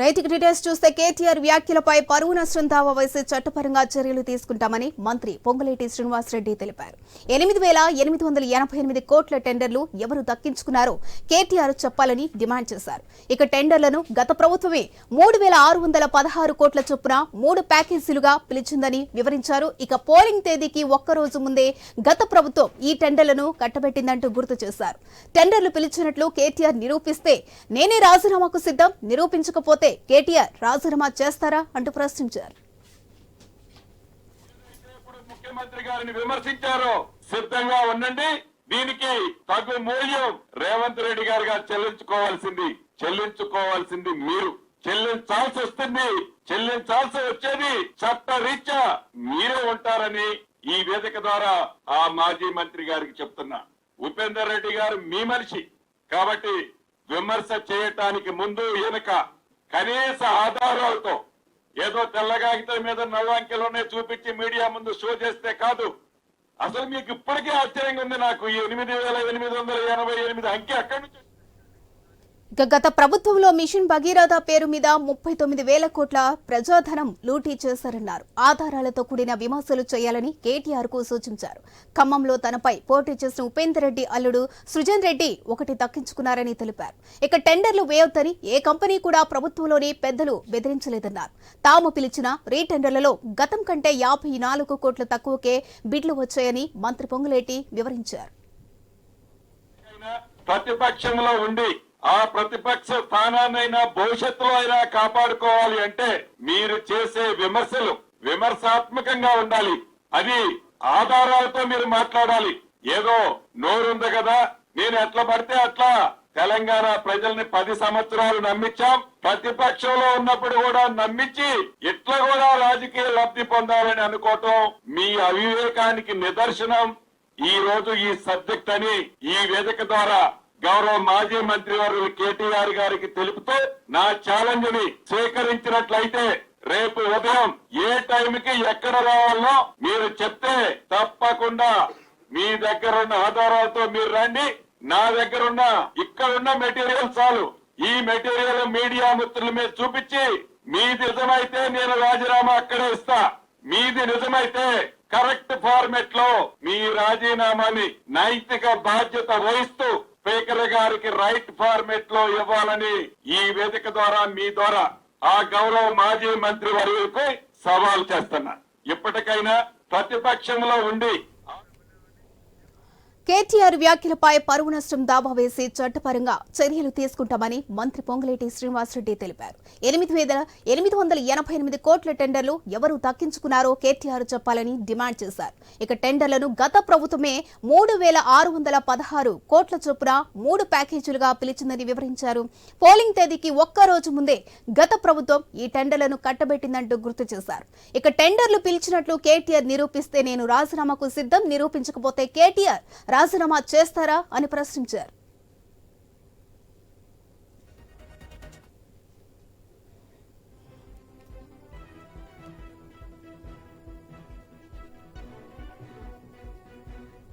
రైతుకు డీటెయిల్స్ చూస్తే కేటీఆర్ వ్యాఖ్యలపై పరువు నష్టం దావా వేసి చట్టపరంగా చర్యలు తీసుకుంటామని మంత్రి పొంగులేటి శ్రీనివాసరెడ్డి తెలిపారు. ఎనిమిది వేల ఎనిమిది వందల ఎనభై ఎనిమిది కోట్ల టెండర్లు ఎవరు దక్కించుకున్నారో కేటీఆర్ చెప్పాలని డిమాండ్ చేశారు. ఇక టెండర్లను గత ప్రభుత్వమే మూడు వేల ఆరు వందల పదహారు కోట్ల చొప్పున మూడు ప్యాకేజీలుగా పిలిచిందని వివరించారు. ఇక పోలింగ్ తేదీకి ఒక్కరోజు ముందే గత ప్రభుత్వం ఈ టెండర్లను కట్టబెట్టిందంటూ గుర్తు చేశారు. టెండర్లు పిలిచినట్లు కేటీఆర్ నిరూపిస్తే నేనే రాజీనామాకు సిద్ధం నిరూపించకపోతే కేటీఆర్ రాజీనామా చేస్తారా అంటూ ప్రశ్నించారు. ముఖ్యమంత్రి గారిని విమర్శించారు. సిద్ధంగా ఉండండి. దీనికి తగు మూల్యం రేవంత్ రెడ్డి గారు చెల్లించుకోవాల్సింది. చెల్లించుకోవాల్సింది మీరు. చెల్లించాల్సి వస్తుంది. చెల్లించాల్సి వచ్చేది చట్టరీత్యా మీరే ఉంటారని ఈ వేదిక ద్వారా ఆ మాజీ మంత్రి గారికి చెప్తున్నా. ఉపేందర్ రెడ్డి గారు మీ మనిషి. కాబట్టి విమర్శ చేయటానికి ముందు వెనుక కనీస ఆధారాలతో ఏదో తెల్లగాగితం మీద నల్లంకెలోనే చూపించి మీడియా ముందు షో చేస్తే కాదు. అసలు మీకు ఇప్పటికే ఆశ్చర్యంగా ఉంది నాకు ఈ ఎనిమిది వేల ఎనిమిది వందల ఎనభై ఎనిమిది అంకె అక్కడి నుంచి గత ప్రభుత్వంలో మిషన్ భగీరథ పేరు మీద ముప్పై తొమ్మిది వేల కోట్ల ప్రజాధనం లూటీ చేశారన్నారు. ఆధారాలతో కూడిన విమర్శలు చేయాలని కేటీఆర్కు సూచించారు. ఖమ్మంలో తనపై పోటీ చేసిన ఉపేందర్ రెడ్డి అల్లుడు సృజన్ రెడ్డి ఒకటి దక్కించుకున్నారని తెలిపారు. ఇక టెండర్లు వేయొద్దని ఏ కంపెనీ కూడా ప్రభుత్వంలోని పెద్దలు బెదిరించలేదన్నారు. తాము పిలిచిన రీటెండర్లలో గతం కంటే యాభై నాలుగు కోట్ల తక్కువకే బిడ్లు వచ్చాయని మంత్రి పొంగులేటి వివరించారు. ప్రతిపక్షంలో ఉండి ఆ ప్రతిపక్ష స్థానాన్నైనా భవిష్యత్తులో అయినా కాపాడుకోవాలి అంటే మీరు చేసే విమర్శలు విమర్శాత్మకంగా ఉండాలి. అది ఆధారాలతో మీరు మాట్లాడాలి. ఏదో నోరుంది కదా నేను ఎట్లా పడితే అట్లా. తెలంగాణ ప్రజల్ని పది సంవత్సరాలు నమ్మించాం. ప్రతిపక్షంలో ఉన్నప్పుడు కూడా నమ్మించి ఇట్లా కూడా రాజకీయ లబ్ధి పొందాలని అనుకోవటం మీ అవివేకానికి నిదర్శనం. ఈ రోజు ఈ సబ్జెక్ట్ అని ఈ వేదిక ద్వారా గౌరవ మాజీ మంత్రి వారు కేటీఆర్ గారికి తెలుపుతూ నా ఛాలెంజ్ని స్వీకరించినట్లయితే రేపు ఉదయం ఏ టైంకి ఎక్కడ రావాలో మీరు చెప్తే తప్పకుండా మీ దగ్గర ఉన్న ఆధారాలతో మీరు రండి. నా దగ్గర ఉన్న ఇక్కడ ఉన్న మెటీరియల్ చాలు. ఈ మెటీరియల్ మీడియా మిత్రుల మీద చూపించి మీది నిజమైతే నేను రాజీనామా అక్కడే ఇస్తా. మీది నిజమైతే కరెక్ట్ ఫార్మెట్లో మీ రాజీనామాని నైతిక బాధ్యత వహిస్తూ స్పీకర్ గారికి రైట్ ఫార్మెట్లో ఇవ్వాలని ఈ వేదిక ద్వారా మీ ద్వారా ఆ గౌరవ మాజీ మంత్రి వర్యులకు సవాల్ చేస్తున్నా. ఇప్పటికైనా ప్రతిపక్షంలో ఉండి కేటీఆర్ వ్యాఖ్యలపై పరువు నష్టం దావా వేసి చట్టపరంగా చర్యలు తీసుకుంటామని మంత్రి పొంగులేటి శ్రీనివాసరెడ్డి తెలిపారు. ఎనిమిది వేల ఎనిమిది వందల ఎనభై ఎనిమిది కోట్ల టెండర్లు ఎవరు దక్కించుకున్నారో కేటీఆర్ చెప్పాలని డిమాండ్ చేశారు. ఇక టెండర్లను గత ప్రభుత్వమే మూడు వేల ఆరు వందల పదహారు కోట్ల చొప్పున మూడు ప్యాకేజీలుగా పిలిచిందని వివరించారు. పోలింగ్ తేదీకి ఒక్క రోజు ముందే గత ప్రభుత్వం ఈ టెండర్లను కట్టబెట్టిందంటూ గుర్తు చేశారు. ఇక టెండర్లు పిలిచినట్లు కేటీఆర్ నిరూపిస్తే నేను రాజీనామాకు సిద్ధం నిరూపించకపోతే కేటీఆర్ రాజీనామా చేస్తారా అని ప్రశ్నించారు.